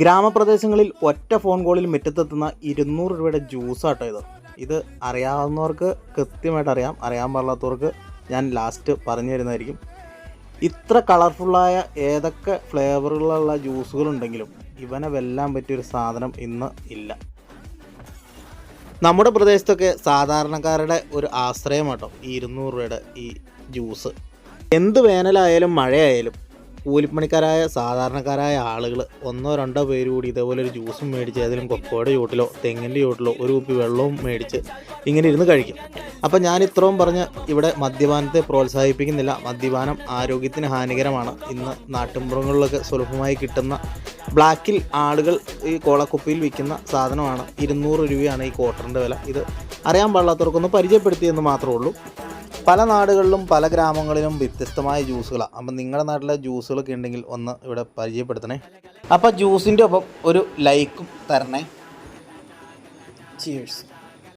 ഗ്രാമപ്രദേശങ്ങളിൽ ഒറ്റ ഫോൺ കോളിൽ മുറ്റത്തെത്തുന്ന ഇരുന്നൂറ് രൂപയുടെ ജ്യൂസാട്ടോ ഇത്. ഇത് അറിയാവുന്നവർക്ക് കൃത്യമായിട്ട് അറിയാം. അറിയാൻ പാടില്ലാത്തവർക്ക് ഞാൻ ലാസ്റ്റ് പറഞ്ഞു തരുന്നതായിരിക്കും. ഇത്ര കളർഫുള്ളായ ഏതൊക്കെ ഫ്ലേവറുകളുള്ള ജ്യൂസുകളുണ്ടെങ്കിലും ഇവനെ വെല്ലാൻ പറ്റിയൊരു സാധനം ഇന്ന് ഇല്ല. നമ്മുടെ പ്രദേശത്തൊക്കെ സാധാരണക്കാരുടെ ഒരു ആശ്രയമാട്ടോ ഈ ഇരുന്നൂറ് രൂപയുടെ ഈ ജ്യൂസ് എന്ത് വേനലായാലും മഴയായാലും കൂലിപ്പണിക്കാരായ സാധാരണക്കാരായ ആളുകൾ ഒന്നോ രണ്ടോ പേര് കൂടി ഇതേപോലെ ഒരു ജ്യൂസും മേടിച്ച് ഏതെങ്കിലും കൊക്കോയുടെ ചൂട്ടിലോ തെങ്ങിന്റെ ചൂട്ടിലോ ഒരു കുപ്പി വെള്ളവും മേടിച്ച് ഇങ്ങനെ ഇരുന്ന് കഴിക്കും. അപ്പം ഞാൻ ഇത്രയും പറഞ്ഞ് ഇവിടെ മദ്യപാനത്തെ പ്രോത്സാഹിപ്പിക്കുന്നില്ല. മദ്യപാനം ആരോഗ്യത്തിന് ഹാനികരമാണ്. ഇന്ന് നാട്ടിൻപുറങ്ങളിലൊക്കെ സുലഭമായി കിട്ടുന്ന ബ്ലാക്കിൽ ആളുകൾ ഈ കോളക്കുപ്പിയിൽ വിൽക്കുന്ന സാധനമാണ്. ഇരുന്നൂറ് രൂപയാണ് ഈ ക്വാർട്ടറിന്റെ വില. ഇത് അറിയാൻ പാടില്ലാത്തവർക്കൊന്ന് പരിചയപ്പെടുത്തിയെന്ന് മാത്രമേ ഉള്ളൂ. പല നാടുകളിലും പല ഗ്രാമങ്ങളിലും വ്യത്യസ്തമായ ജ്യൂസുകളാണ് അപ്പം നിങ്ങളുടെ നാട്ടിലെ ജ്യൂസുകളൊക്കെ ഉണ്ടെങ്കിൽ ഒന്ന് ഇവിടെ പരിചയപ്പെടുത്തണേ. അപ്പോൾ ജ്യൂസിന്റെ ഒപ്പം ഒരു ലൈക്കും തരണേ. ചീഴ്സ്